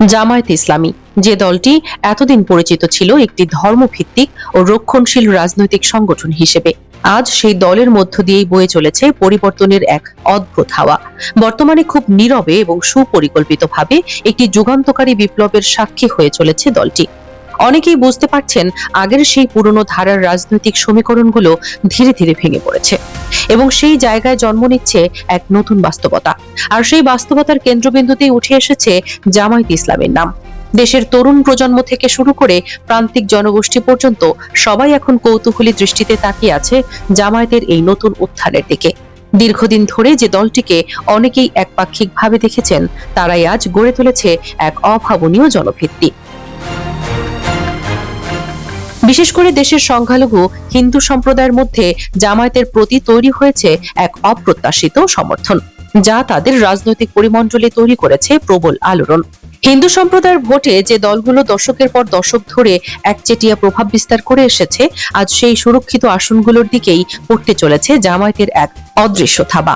জামায়াত ইসলামী। যে দলটি এতদিন পরিচিত ছিল একটি ধর্মভিত্তিক ও রক্ষণশীল রাজনৈতিক সংগঠন হিসেবে। আজ সেই দলের মধ্য দিয়েই বয়ে চলেছে পরিবর্তনের এক অদ্ভুত হাওয়া। বর্তমানে খুব নীরবে এবং সুপরিকল্পিতভাবে একটি যুগান্তকারী বিপ্লবের সাক্ষী হয়ে চলেছে দলটি। অনেকেই বুঝতে পারছেন আগের সেই পুরনো ধারার রাজনৈতিক সমীকরণগুলো ধীরে ধীরে ভেঙে পড়েছে এবং সেই জায়গায় জন্ম নিচ্ছে এক নতুন বাস্তবতা। আর সেই বাস্তবতার কেন্দ্রবিন্দুতেই উঠে এসেছে জামায়াত ইসলামের নাম। দেশের তরুণ প্রজন্ম থেকে শুরু করে প্রান্তিক জনগোষ্ঠী পর্যন্ত সবাই এখন কৌতূহলী দৃষ্টিতে তাকিয়ে আছে জামায়াতের এই নতুন উত্থানের দিকে। দীর্ঘদিন ধরে যে দলটিকে অনেকেই একপাক্ষিকভাবে দেখেছেন, তারাই আজ গড়ে তুলেছে এক অভাবনীয় জনভিত্তি। বিশেষ করে দেশের সংখ্যালঘু হিন্দু সম্প্রদায়ের মধ্যে জামায়াতের প্রতি তৈরি হয়েছে এক অপ্রত্যাশিত সমর্থন, যা তাদের রাজনৈতিক পরিমণ্ডলে তৈরি করেছে প্রবল আলোড়ন। হিন্দু সম্প্রদায়ের ভোটে যে দলগুলো দশকের পর দশক ধরে একচেটিয়া প্রভাব বিস্তার করে এসেছে, আজ সেই সুরক্ষিত আসনগুলোর দিকেই পড়তে চলেছে জামায়াতের এক অদৃশ্য থাবা।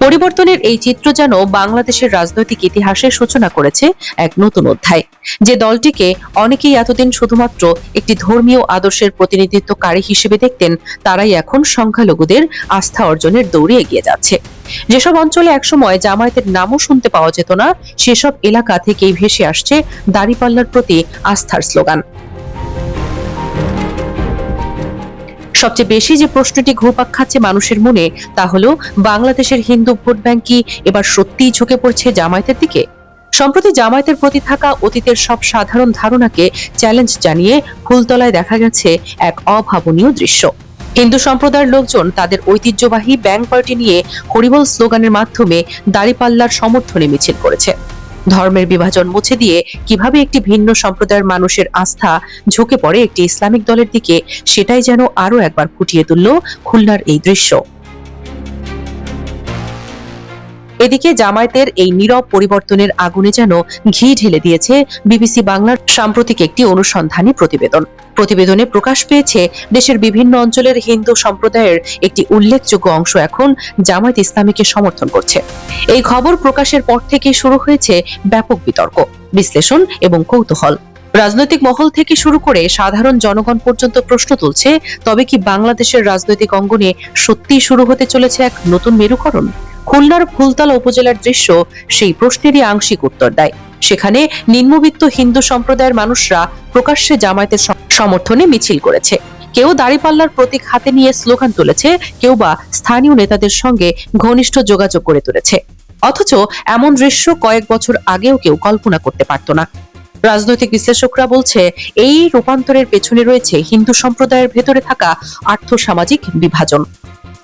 পরিবর্তনের এই চিত্র যেন বাংলাদেশের রাজনৈতিক ইতিহাসের সূচনা করেছে এক নতুন অধ্যায়। যে দলটিকে অনেকেই এতদিন শুধুমাত্র একটি ধর্মীয় আদর্শের প্রতিনিধিত্বকারী হিসেবে দেখতেন, তারাই এখন সংখ্যালঘুদের আস্থা অর্জনের দৌড়ে এগিয়ে যাচ্ছে। যেসব অঞ্চলে একসময় জামায়াতের নামও শুনতে পাওয়া যেত না, সেসব এলাকা থেকেই ভেসে আসছে দাড়িপাল্লার প্রতি আস্থার স্লোগান। সবচেয়ে বেশি যে প্রশ্নটি ঘুরপাক খাচ্ছে মানুষের মনে, তা হলো, বাংলাদেশের হিন্দু ভোট ব্যাংক কি এবার সত্যিই ঝুঁকে পড়ছে জামায়াতের দিকে? সম্প্রতি জামায়াতের প্রতি থাকা অতীতের সব সাধারণ ধারণাকে চ্যালেঞ্জ জানিয়ে ফুলতলায় দেখা গেছে এক অভাবনীয় দৃশ্য। হিন্দু সম্প্রদায়ের লোকজন তাদের ঐতিহ্যবাহী ব্যাংক পার্টি নিয়ে হরিবল স্লোগানের মাধ্যমে দাড়িপাল্লার সমর্থনে মিছিল করেছে। ধর্মের বিভাজন মুছে দিয়ে কীভাবে একটি ভিন্ন সম্প্রদায়ের মানুষের আস্থা ঝুঁকে পড়ে একটি ইসলামিক দলের দিকে, সেটাই যেন আরও একবার ফুটিয়ে তুলল খুলনার এই দৃশ্য। এদিকে জামায়াতের এই নীরব পরিবর্তনের আগুনে যেন ঘি ঢেলে দিয়েছে বিবিসি বাংলার সাম্প্রতিক একটি অনুসন্ধানী প্রতিবেদন। প্রতিবেদনে প্রকাশ পেয়েছে, দেশের বিভিন্ন অঞ্চলের হিন্দু সম্প্রদায়ের একটি উল্লেখযোগ্য অংশ এখন জামায়াত ইসলামীকে সমর্থন করছে। এই খবর প্রকাশের পর থেকে শুরু হয়েছে ব্যাপক বিতর্ক, বিশ্লেষণ এবং কৌতূহল। রাজনৈতিক মহল থেকে শুরু করে সাধারণ জনগণ পর্যন্ত প্রশ্ন তুলছে, তবে কি বাংলাদেশের রাজনৈতিক অঙ্গনে সত্যিই শুরু হতে চলেছে এক নতুন মেরুকরণ? খুলনার ফুলতলা উপজেলার দৃশ্য সেই প্রশ্নেরই আংশিক উত্তর দেয়। সেখানে নিম্নবিত্ত হিন্দু সম্প্রদায়ের মানুষরা প্রকাশ্যে জামায়াতের সমর্থনে মিছিল করেছে। কেউ দাড়িপাল্লার প্রতীক হাতে নিয়ে স্লোগান তুলেছে, কেউ বা স্থানীয় নেতাদের সঙ্গে ঘনিষ্ঠ যোগাযোগ করে তুলেছে। অথচ এমন দৃশ্য কয়েক বছর আগেও কেউ কল্পনা করতে পারত না। রাজনৈতিক বিশ্লেষকরা বলছে, এই রূপান্তরের পেছনে রয়েছে হিন্দু সম্প্রদায়ের ভেতরে থাকা আর্থসামাজিক বিভাজন।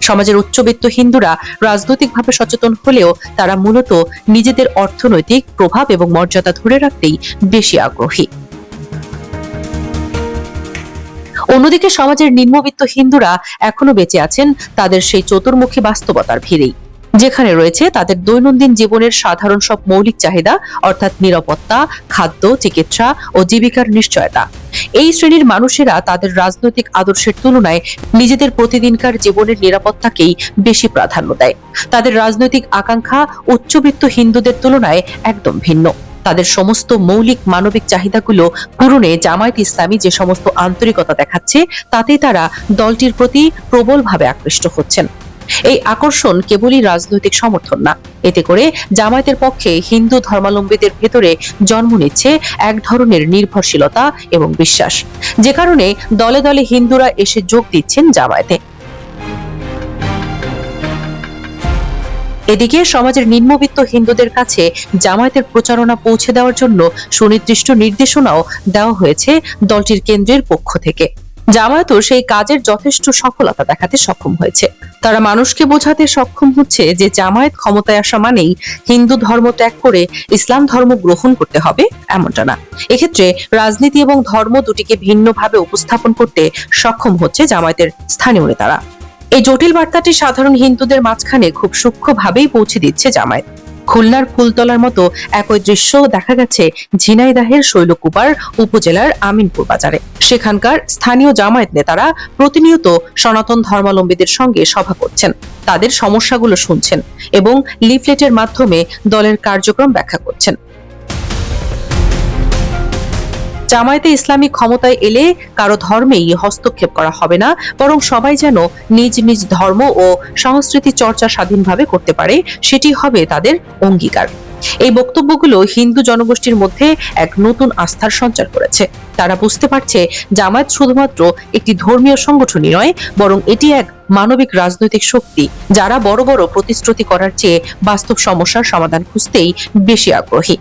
সমাজের উচ্চবিত্ত হিন্দুরা রাজনৈতিকভাবে সচেতন হলেও তারা মূলত নিজেদের অর্থনৈতিক প্রভাব এবং মর্যাদা ধরে রাখতেই বেশি আগ্রহী। অন্যদিকে সমাজের নিম্নবিত্ত হিন্দুরা এখনও বেঁচে আছেন, তাদের সেই চতুর্মুখী বাস্তবতার ভিড়েই। যেখানে রয়েছে তাদের দৈনন্দিন জীবনের সাধারণ সব মৌলিক চাহিদা, অর্থাৎ নিরাপত্তা, খাদ্য, চিকিৎসা ও জীবিকার নিশ্চয়তা। এই শ্রেণির মানুষেরা তাদের রাজনৈতিক আদর্শের তুলনায় নিজেদের প্রতিদিনকার জীবনের নিরাপত্তাকেই বেশি প্রাধান্য দেয়। তাদের রাজনৈতিক আকাঙ্ক্ষা উচ্চবিত্ত হিন্দুদের তুলনায় একদম ভিন্ন। তাদের সমস্ত মৌলিক মানবিক চাহিদাগুলো পূরণে জামায়াত ইসলামী যে সমস্ত আন্তরিকতা দেখাচ্ছে তাতে তারা দলটির প্রতি প্রবলভাবে আকৃষ্ট হচ্ছেন। এই আকর্ষণ কেবলই রাজনৈতিক সমর্থন না। এতে করে জামায়াতের পক্ষে হিন্দু ধর্মাবলম্বীদের ভেতরে জন্ম নিচ্ছে এক ধরনের নির্ভরশীলতা এবং বিশ্বাস। যে কারণে দলে দলে হিন্দুরা এসে যোগ দিচ্ছেন জামায়াতে। এদিকে সমাজের নিম্নবিত্ত হিন্দুদের কাছে জামায়াতের প্রচারণা পৌঁছে দেওয়ার জন্য সুনির্দিষ্ট নির্দেশনাও দেওয়া হয়েছে দলটির কেন্দ্রের পক্ষ থেকে। জামায়াতও সেই কাজের যথেষ্ট সফলতা দেখাতে সক্ষম হয়েছে। তারা মানুষকে বোঝাতে সক্ষম হচ্ছে যে জামায়াত ক্ষমতায় আসা মানেই হিন্দু ধর্ম ত্যাগ করে ইসলাম ধর্ম গ্রহণ করতে হবে এমনটা না। এক্ষেত্রে রাজনীতি এবং ধর্ম দুটিকে ভিন্নভাবে উপস্থাপন করতে সক্ষম হচ্ছে জামায়াতের স্থানীয় নেতারা। এই জটিল বার্তাটি সাধারণ হিন্দুদের মাঝখানে খুব সূক্ষ্মভাবেই পৌঁছে দিচ্ছে জামায়াত। খুলনার ফুলতলার মতো একই দৃশ্য দেখা গেছে ঝিনাইদাহের শৈলকুপার উপজেলার আমিনপুর বাজারে। সেখানকার স্থানীয় জামায়াত নেতারা প্রতিনিয়ত সনাতন ধর্মাবলম্বীদের সঙ্গে সভা করছেন, তাদের সমস্যাগুলো শুনছেন এবং লিফলেটের মাধ্যমে দলের কার্যক্রম ব্যাখ্যা করছেন। জামায়াতে ইসলামী ক্ষমতায় এলে কারও ধর্মেই হস্তক্ষেপ করা হবে না, বরং সবাই যেন নিজ নিজ ধর্ম ও সংস্কৃতি চর্চা স্বাধীনভাবে করতে পারে, সেটি হবে তাদের অঙ্গীকার। এই বক্তব্যগুলো হিন্দু জনগোষ্ঠীর মধ্যে এক নতুন আস্থার সঞ্চার করেছে। তারা বুঝতে পারছে জামায়াত শুধুমাত্র একটি ধর্মীয় সংগঠনই নয়, বরং এটি এক মানবিক রাজনৈতিক শক্তি, যারা বড় বড় প্রতিশ্রুতি করার চেয়ে বাস্তব সমস্যার সমাধান খুঁজতেই বেশি আগ্রহী।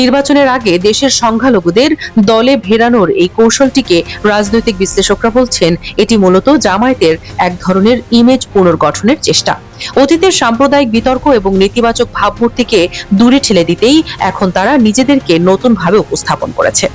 নির্বাচনের আগে দেশের সংখ্যালঘুদের দলে ভেরানোর এই কৌশলটিকে রাজনৈতিক বিশ্লেষকরা বলছেন, এটি মূলত জামায়াতের এক ধরনের ইমেজ পুনর্গঠনের চেষ্টা। অতীতের সাম্প্রদায়িক বিতর্ক এবং নেতিবাচক ভাবমূর্তিকে দূরে ঠেলে দিতেই এখন তারা নিজেদেরকে নতুনভাবে উপস্থাপন করেছে।